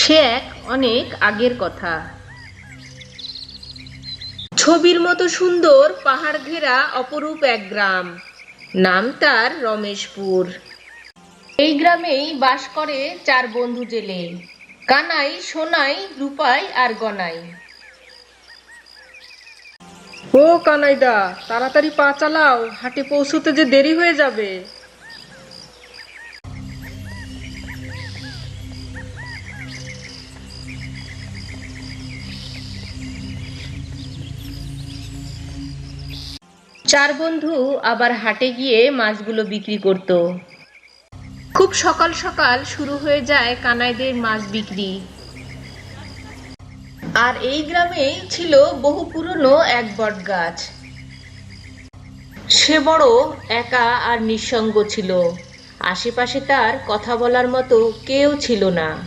সে এক অনেক আগের কথা। ছবির মতো সুন্দর পাহাড় ঘেরা অপরূপ এক গ্রাম। নাম তার রমেশপুর। এই গ্রামেই বাস করে চার বন্ধু জেলে। কানাই, সোনাই, রূপাই আর গনাই। ও কানাইদা তাড়াতাড়ি পা চালাও হাটে পৌঁছতে যে দেরি হয়ে যাবে। চার বন্ধু আবার হাটে গিয়ে মাছগুলো বিক্রি করত। খুব সকাল সকাল শুরু হয়ে যায় কানাইদের মাছ বিক্রি। আর এই গ্রামেই ছিল বহু পুরনো এক বট গাছ সে বড়, একা আর নিঃসঙ্গ ছিল। আশেপাশে তার কথা বলার মতো কেউ ছিল না।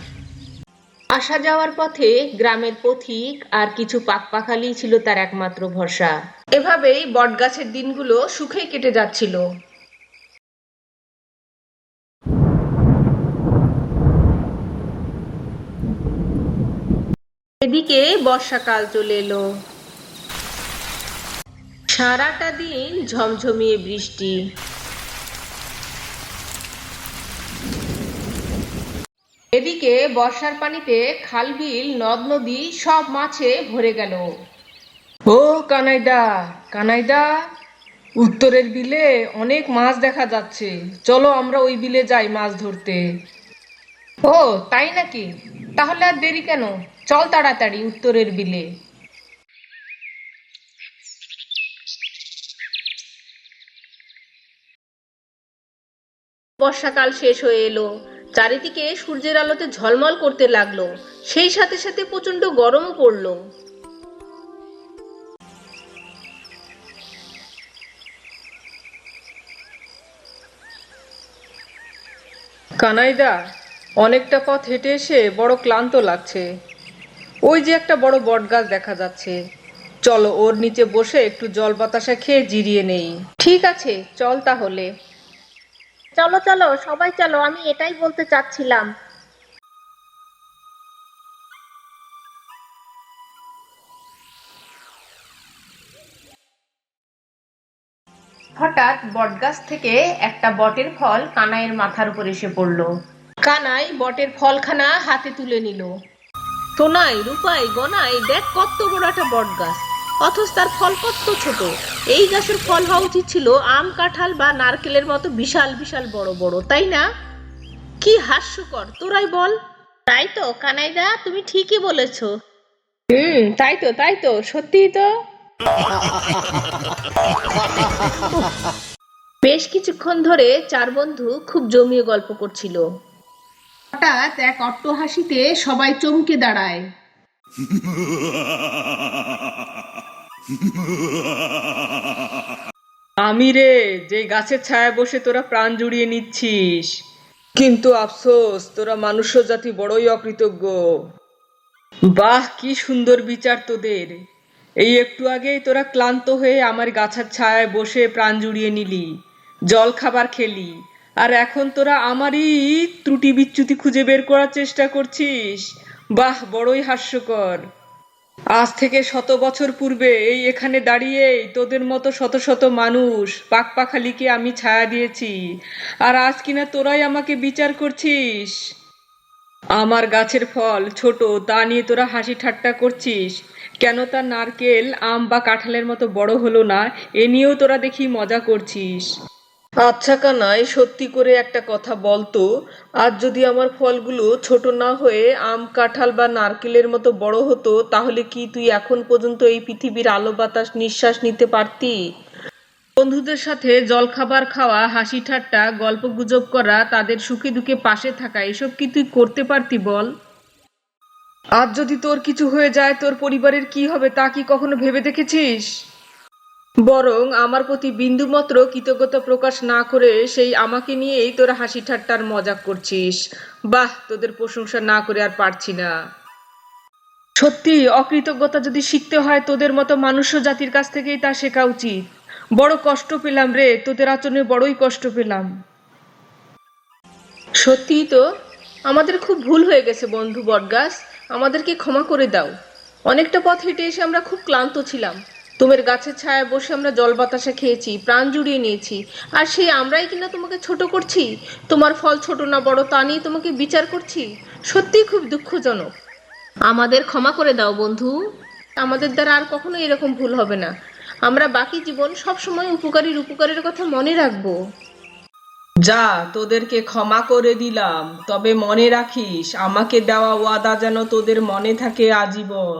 আসা যাওয়ার পথে গ্রামের পথিক আর কিছু পাকপাখালি ছিল তার একমাত্র ভরসা। এভাবেই বটগাছের দিনগুলো সুখে কেটে যাচ্ছিল। এদিকে বর্ষাকাল চলে এলো। সারাটা দিন ঝমঝমিয়ে বৃষ্টি। এদিকে বর্ষার পানিতে খাল বিল নদ নদী সব মাছে ভরে গেল। ও কানাইদা কানাইদা, উত্তরের বিলে অনেক মাছ দেখা যাচ্ছে। চলো আমরা ওই বিলে যাই মাছ ধরতে। ও, তাই নাকি? তাহলে আর দেরি কেন? চল তাড়াতাড়ি উত্তরের বিলে। বর্ষাকাল শেষ হয়ে এলো। চারিদিকে সূর্যের আলোতে ঝলমল করতে লাগল। সেই সাথে সাথে প্রচণ্ড গরমও পড়ল। কানাইদা অনেকটা পথ হেঁটে এসে বড় ক্লান্ত লাগছে। ওই যে একটা বড় বটগাছ দেখা যাচ্ছে। চলো ওর নিচে বসে একটু জল বাতাসা খেয়ে জিরিয়ে নেই। ঠিক আছে চল তাহলে। চলো চলো সবাই চলো আমি এটাই বলতে চাচ্ছিলাম। হঠাৎ বটগাছ থেকে একটা বটের ফল কানাইয়ের মাথার উপর এসে পড়ল। কানাই বটের ফলখানা হাতে তুলে নিল। সোনাই রূপাই গনাই দেখ কত বড় একটা বট গাছ অথচ তার ফল কত ছোট। এই গাছের ফল হওয়া উচিত ছিল আম কাঁঠাল বা নারকেলের মতো বিশাল বিশাল বড় বড় তাই না? কি হাস্যকর তোরাই বল। তাই তো কানাইদা তুমি ঠিকই বলেছ। হুম তাই তো তাই তো সত্যিই তো। বেশ কিছুক্ষণ ধরে চার বন্ধু খুব জমিয়ে গল্প করছিল। হঠাৎ এক অট্ট হাসিতে সবাই চমকে দাঁড়ায়। আমি রে যে গাছের ছায়া বসে তোরা প্রাণ জুড়িয়ে নিচ্ছিস। কিন্তু আফসোস, তোরা মানুষ জাতি বড়ই অকৃতজ্ঞ। বাহ, কি সুন্দর বিচার তোদের। এই একটু আগেই তোরা ক্লান্ত হয়ে আমার গাছের ছায়ায় বসে প্রাণ জুড়িয়ে নিলি, জল খাবার খেলি। আর এখন তোরা আমারই ত্রুটি বিচ্যুতি খুঁজে বের করার চেষ্টা করছিস। বাহ, বড়ই হাস্যকর। আজ থেকে শত বছর পূর্বে এই এখানে দাঁড়িয়েই তোদের মতো শত শত মানুষ পাকপাখালিকে আমি ছায়া দিয়েছি। আর আজ কিনা তোরাই আমাকে বিচার করছিস। আমার গাছের ফল ছোট, তা নিয়ে তোরা হাসি ঠাট্টা করছিস। কেন তার নারকেল, আম বা কাঁঠালের মতো বড় হলো না, এ নিয়েও তোরা দেখি মজা করছিস। আচ্ছা কানাই সত্যি করে একটা কথা বলতো, আজ যদি আমার ফলগুলো ছোট না হয়ে আম, কাঁঠাল বা নারকেলের মতো বড় হতো, তাহলে কি তুই এখন পর্যন্ত এই পৃথিবীর আলো বাতাস নিঃশ্বাস নিতে পারতি? বন্ধুদের সাথে জলখাবার খাওয়া, হাসি ঠাট্টা, গল্প গুজব করা, তাদের সুখে দুঃখে পাশে থাকা, এসব কি তুই করতে পারতি বল? আজ যদি তোর কিছু হয়ে যায়, তোর পরিবারের কি হবে তা কি কখনো ভেবে দেখেছিস? বরং আমার প্রতি বিন্দুমাত্র কৃতজ্ঞতা প্রকাশ না করে সেই আমাকে নিয়েই তোরা হাসি ঠাট্টার মজা করছিস। বাহ, তোদের প্রশংসা না করে আর পারছি না। সত্যি, অকৃতজ্ঞতা যদি শিখতে হয়, তোদের মতো মানুষ্য জাতির কাছ থেকেই তা শেখা উচিত। বড় কষ্ট পেলাম রে, তোদের আচরণে বড়ই কষ্ট পেলাম। সত্যিই তো, আমাদের খুব ভুল হয়ে গেছে বন্ধু বটগাছ। আমাদেরকে ক্ষমা করে দাও। অনেকটা পথ হেঁটে এসে আমরা খুব ক্লান্ত ছিলাম। তোমার গাছের ছায়ায় বসে আমরা জল বাতাসা খেয়েছি, প্রাণ জুড়িয়ে নিয়েছি। আর সেই আমরাই কিনা তোমাকে ছোট করছি? তোমার ফল ছোট না বড় তা নিয়ে তোমাকে বিচার করছি? সত্যিই খুব দুঃখজনক। আমাদের ক্ষমা করে দাও, বন্ধু। আমাদের দ্বারা আর কখনো এরকম ভুল হবে না। আমরা বাকি জীবন সব সময় উপকারীর উপকারের কথা মনে রাখব। যা, তোদেরকে ক্ষমা করে দিলাম। তবে মনে রাখিস, আমাকে দেওয়া ওয়াদা যেন তোদের মনে থাকে আজীবন।